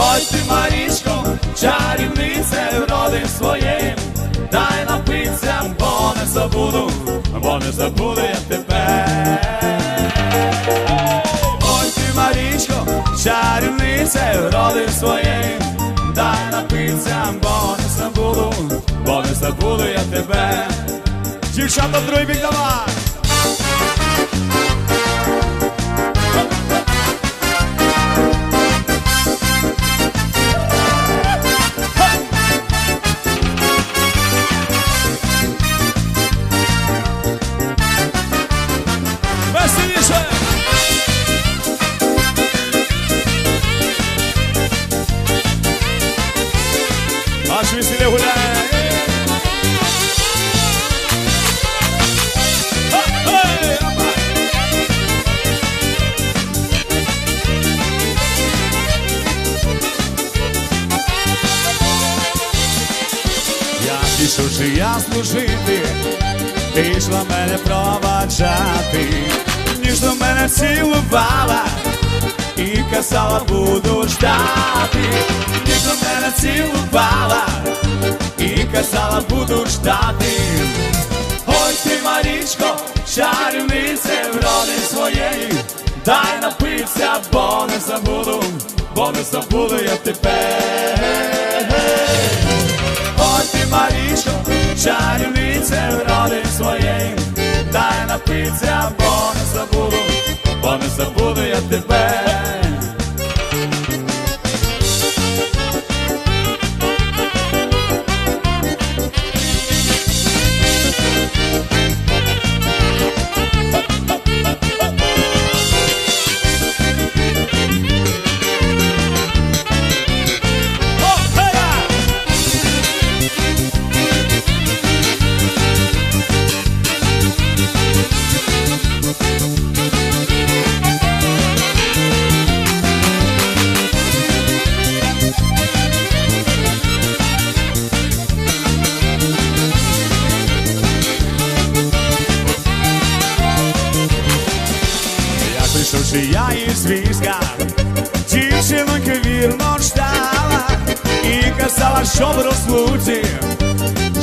Ой ти, Марічко, чарівниця роди своєї, дай напиться, бо не забуду, бо не забуду я тебе. Ой ти, Марічко, чарівниця роди своєї, дай напиться, бо не забуду, бо не забуду я тебе. Дівчата, другий бік давай! Аж веселі гуляє! Ха-хей! Опа! Я пішов же я служити, ти йшла мене проваджати, ніжно мене цілувала і казала, буду ждати, ніжно мене цілувала і казала, буду ждати. Ой ти, Марічко, чарівниця вроди своєї, дай напитися, бо не забуду, бо не забуду я тебе. Ой ти, Марічко, чарівниця вроди своєї, дай напитися, Прийшов, я із війська, дівчинонька вірно ждала і казала, що в розлуці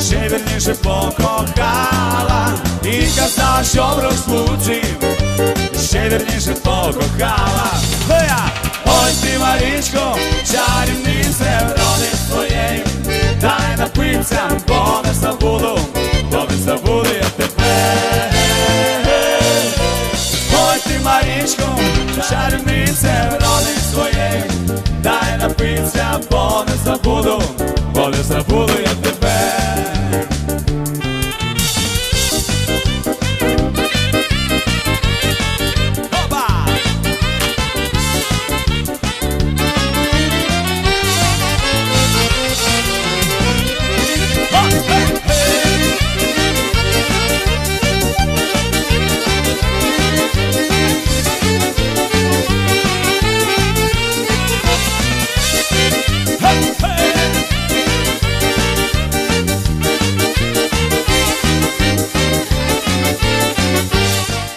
ще вірніше покохала, і казала, що в розлуці ще вірніше покохала. Хоя! Ой ти, Марічко, чарівниця роди своєї, дай напитися, бо не забуду, бо не забуду я тебе.